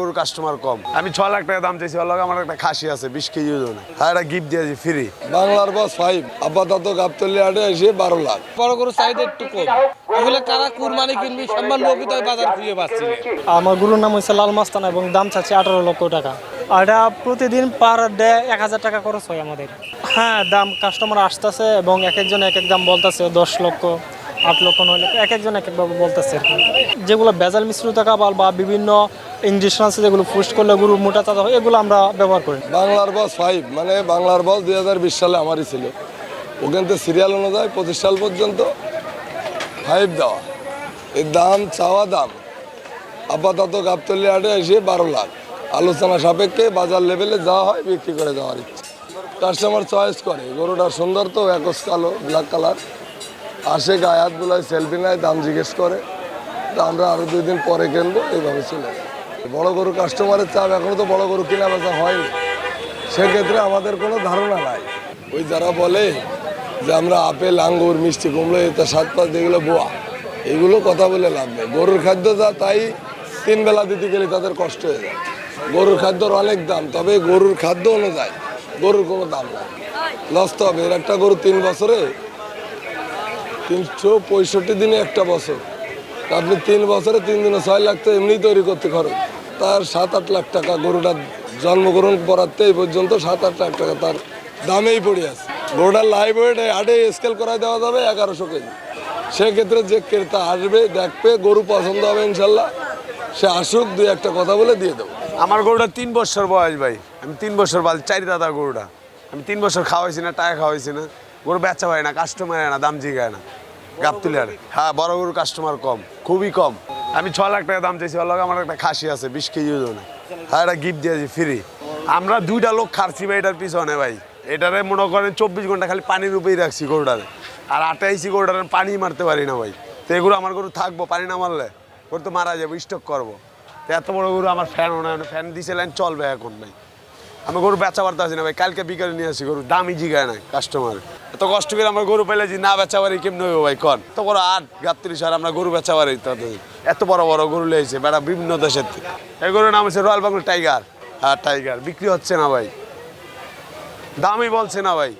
বড় কাস্টমার কম। আমি ছ লাখ টাকা দাম চাইছি ওর লগে আমার একটা খাসি আছে বিশ কেজি ওজনে। আর একটা গিফট দিয়েছি ফ্রি বাংলার বাস ফাইভ আপাতত গাবতলি হাটে এসে বারো লাখ। বড় গরু চাহিদা একটু কম। আসলে কারা কুরবানি কিনবি সম্মান লোকই তো বাজার খুঁজে পাচ্ছি আমার গরুর নাম হচ্ছে লাল মাস্তানা এবং দাম চাচ্ছে আঠারো লক্ষ টাকা। আর এটা প্রতিদিন পার ডে এক হাজার টাকা খরচ হয় আমাদের। হ্যাঁ দাম কাস্টমার আসতেছে এবং এক একজন এক এক দাম বলতেছে দশ লক্ষ। আট লক্ষ, নয় লক্ষ, এক একজন এক একভাবে বলতেছে যেগুলো বেজাল মিশ্রিত কাবাল বা বিভিন্ন ইঞ্জেকশন আছে, যেগুলো পুষ্ট করলে গরু মোটা চাঁদা হয়, এগুলো আমরা ব্যবহার করি। বাংলার বস ফাইভ মানে বাংলার বস দুই হাজার বিশ সালে আমারই ছিল। ওখান থেকে সিরিয়াল অনুযায়ী পঁচিশ সাল পর্যন্ত ফাইভ দেওয়া। এর দাম, চাওয়া দাম, আপাতত গাবতলি হাটে এসে বারো লাখ। আলোচনা সাপেক্ষে বাজার লেভেলে যা হয় বিক্রি করে দেওয়ার ইচ্ছে। কাস্টমার চয়েস করে, গরুটা সুন্দর তো, একস কালো ব্ল্যাক কালার আসে গায়ে হাত সেলফি নেয়, দাম জিজ্ঞেস করে। তো আমরা আরও দুই দিন পরে কিনবো, এইভাবে চলে বড় গরু কাস্টমারের চাপ, এখনও তো বড় গরু কেনা বেচা হয়নি। সেক্ষেত্রে আমাদের কোনো ধারণা নাই। ওই যারা বলে যে আমরা আপেল, আঙ্গুর, মিষ্টি, কুমড়ো এটা সাত পাঁচ এগুলো বোয়া। এগুলো কথা বলে লাভ নেই। গরুর খাদ্য যা, তাই তিন বেলা দিতে গেলে তাদের কষ্ট হয়ে যায়। গরুর খাদ্যর অনেক দাম, তবে গরুর খাদ্য অনুযায়ী গরুর কোনো দাম নাই। লস তো হবে। এর একটা গরু তিন বছরে তিনশো পঁয়ষট্টি দিনে একটা বছর। আপনি তিন বছরে তিন দিনে ছয় লাখ তো এমনি তৈরি করতে খরচ তার সাত আট লাখ টাকা গরুটা জন্মগ্রহণ করাতে এই পর্যন্ত সাত আট লাখ টাকা তার দামেই পড়ে আছে। গরুটার লাইভ ওয়েট আটে স্কেল করায় দেওয়া যাবে এগারোশো কেজি। সেক্ষেত্রে যে ক্রেতা আসবে, দেখবে গরু পছন্দ হবে ইনশাল্লাহ। সে আসুক, দুই একটা কথা বলে দিয়ে দেবো। আমার গরুটা তিন বছর বয়স ভাই। আমি তিন বছর বাল চারি দাদা গরুটা। আমি তিন বছর খাওয়াইছি না টাকা খাওয়াইছি না। গরু বেচা হয় না কাস্টমার হয় না, দাম জিগায় না। গাবতুলি আর হ্যাঁ বড় গরুর কাস্টমার কম, খুবই কম। আমি ছ লাখ টাকা দাম চাইছি, ওর আমার একটা খাসি আছে, বিশ কেজি ওজনে। হ্যাঁ একটা গিফট দিয়েছি ফ্রি আমরা দুইটা লোক খাচ্ছি ভাই, এটার পিছনে ভাই। এটারে মনে করেন চব্বিশ ঘণ্টা খালি পানির উপরেই রাখছি গরুটারে। আর আটাইছি গরুটারে পানি মারতে পারি না ভাই। তো এগুলো আমার গরু থাকব, পানি না মারলে গরু তো মারা যাব স্টক করব। এত বড় গরু আমার ফ্যান ওনা ফ্যান দিছে লাইন চলবে এখন ভাই। আমি গরু বেচা পারতে আছি না ভাই, কালকে বিকালে নিয়ে আসি গরু, দামই জিগায় না কাস্টমার এত কষ্ট করে আমার গরু পেলে যে না বেচা পারি কেমন হইব ভাই, কন? এত বড় আট গাত্রি সার আমরা গরু বেচা পারি তাদের। এত বড় বড় গরু লেগেছে বেড়া বিভিন্ন দেশের এই গরুর নাম হচ্ছে রয়্যাল বেঙ্গল টাইগার হ্যাঁ টাইগার বিক্রি হচ্ছে না ভাই। দামই বলছে না ভাই।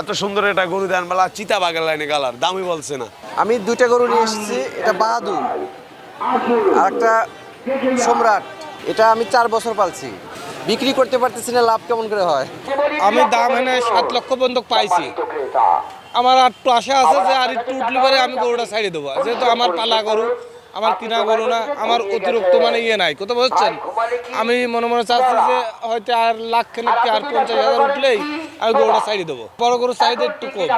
এত সুন্দর একটা গরু দেন বেলা চিতা বাগের লাইনে গালার, দামই বলছে না। আমি দুইটা গরু নিয়ে এসেছি, এটা বাহাদুর আর একটা সম্রাট। এটা আমি চার বছর পালছি। বিক্রি করতে পারতেছি না, লাভ কেমন করে হয়? আমি দাম এনে সাত লক্ষ পর্যন্ত পাইছি। আমার আর একটু আশা আছে যে আর একটু উঠলে পরে আমি গরুটা ছাড়িয়ে দেবো। যেহেতু আমার পালা গরু, আমার কিনা গরু না, আমার অতিরিক্ত মানে ইয়ে নাই। কোথাও বুঝছেন? আমি মনে মনে চাচ্ছি যে হয়তো আর লাখ খানিক আর পঞ্চাশ হাজার উঠলেই আমি গরুটা ছাড়িয়ে দেবো। বড় গরু চাহিদা একটু কম।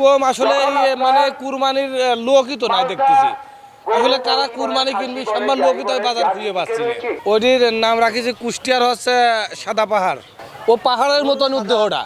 কম আসলে মানে কুরবানির লোকই তো নাই দেখতেছি। ওগুলো কারা কুরবানি কিনবি? সম্মান লোকই বাজার খুঁজে পাচ্ছি ওটির নাম রাখিছে কুষ্টিয়ার হচ্ছে সাদা পাহাড়। ও পাহাড়ের মতন উদ্যোগটা।